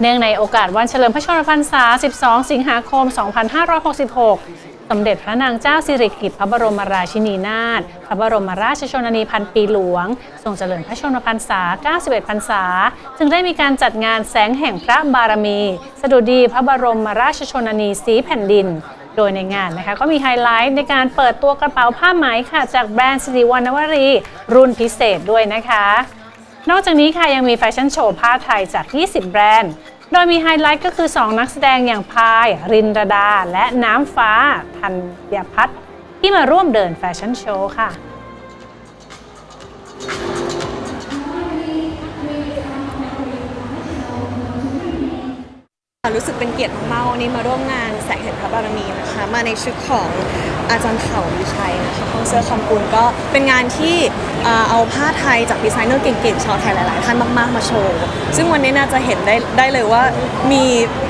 เนื่องในโอกาสวันเฉลิมพระชนมพรรษา 12 สิงหาคม 2566 สมเด็จพระนางเจ้าสิริกิติ์พระบรมราชินีนาถ พระบรมราชชนนีพันปีหลวง ทรงเจริญพระชนมพรรษา 91 พรรษา จึงได้มีการจัดงานแสงแห่งพระบารมี สดุดีพระบรมราชชนนีสีแผ่นดินโดยในงานนะคะก็มีไฮไลท์ในการเปิดตัวกระเป๋าผ้าไหมค่ะ จากแบรนด์สิริวัณวรี รุ่นพิเศษด้วยนะคะ นอกจากนี้ค่ะยังมีแฟชั่นโชว์ผ้าไทยจาก 20 แบรนด์ โดยมีไฮไลท์ก็คือ 2 นักแสดงอย่างพาย รินรดา และน้ำฟ้าธัญพัฒน์ที่มาร่วมเดินแฟชั่นโชว์ค่ะ รู้สึกเป็นเกียรติมากๆวันนี้มาร่วมงานแสงแห่งพระบารมีนะคะมาในชุดของอาจารย์เถาวิชัยนะคะของเสื้อคำปูนก็เป็นงานที่เอาผ้าไทยจากดีไซเนอร์เก่งๆชาวไทยหลายๆท่านมากๆมาโชว์ ซึ่งวันนี้น่าจะเห็นได้ได้เลยว่ามี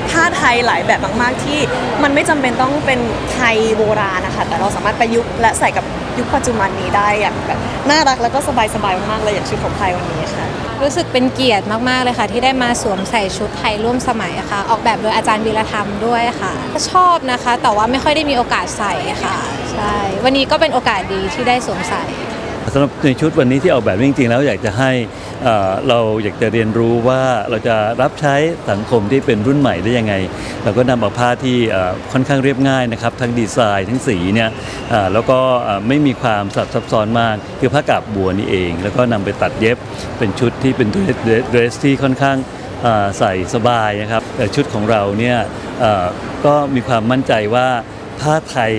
ผ้าไทยหลายแบบมากๆที่ มันไม่จำเป็นต้องเป็นไทยโบราณนะคะแต่เราสามารถประยุกต์และใส่กับ ยุคปัจจุบันนี้ได้อย่างแบบน่ารักแล้วก็สบายๆมากๆเลยอย่างชุดของไทยวันนี้ค่ะ รู้สึกเป็นเกียรติมากๆเลยค่ะ ที่ได้มาสวมใส่ชุดไทยร่วมสมัยค่ะ ออกแบบโดยอาจารย์วีรธรรมด้วยค่ะ ชอบนะคะ แต่ว่าไม่ค่อยได้มีโอกาสใส่ค่ะใช่วันนี้ก็เป็นโอกาสดีที่ได้สวมใส่ สำหรับในชุดวันนี้ที่ออกแบบจริงๆ แล้วอยากจะให้เราอยากจะเรียนรู้ว่าเราจะรับใช้สังคมที่เป็นรุ่นใหม่ได้ยังไง เราก็นำเอาผ้าที่ค่อนข้างเรียบง่ายนะครับ ทั้งดีไซน์ทั้งสีเนี่ยแล้วก็ไม่มีความสับซับซ้อนมาก คือผ้ากาบบัวนี่เอง แล้วก็นำไปตัดเย็บเป็นชุดที่เป็นเดรสที่ค่อนข้างใส่สบายนะครับแต่ชุดของเราเนี่ยก็มีความมั่นใจว่าผ้าไทย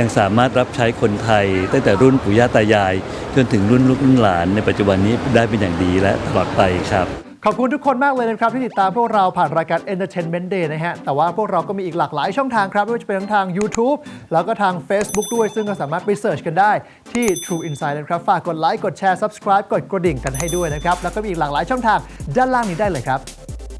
ยังสามารถรับใช้คนไทย ตั้งแต่รุ่นปู่ย่าตายาย จนถึงรุ่นลูกรุ่นหลานในปัจจุบันนี้ได้เป็นอย่างดีและตลอดไปครับ ขอบคุณทุกคนมากเลยนะครับ ที่ติดตามพวกเราผ่านรายการ Entertainment Day นะฮะ แต่ว่าพวกเราก็มีอีกหลากหลายช่องทางครับไม่ว่าจะเป็นทั้งทาง YouTube แล้วก็ทาง Facebook ด้วย ซึ่งก็สามารถไปเสิร์ชกันได้ที่ True Insight นะครับฝากกดไลค์กดแชร์ Subscribe กดกระดิ่งกันให้ด้วยนะครับแล้วก็มีอีกหลากหลายช่องทางด้านล่างนี้ได้เลยครับ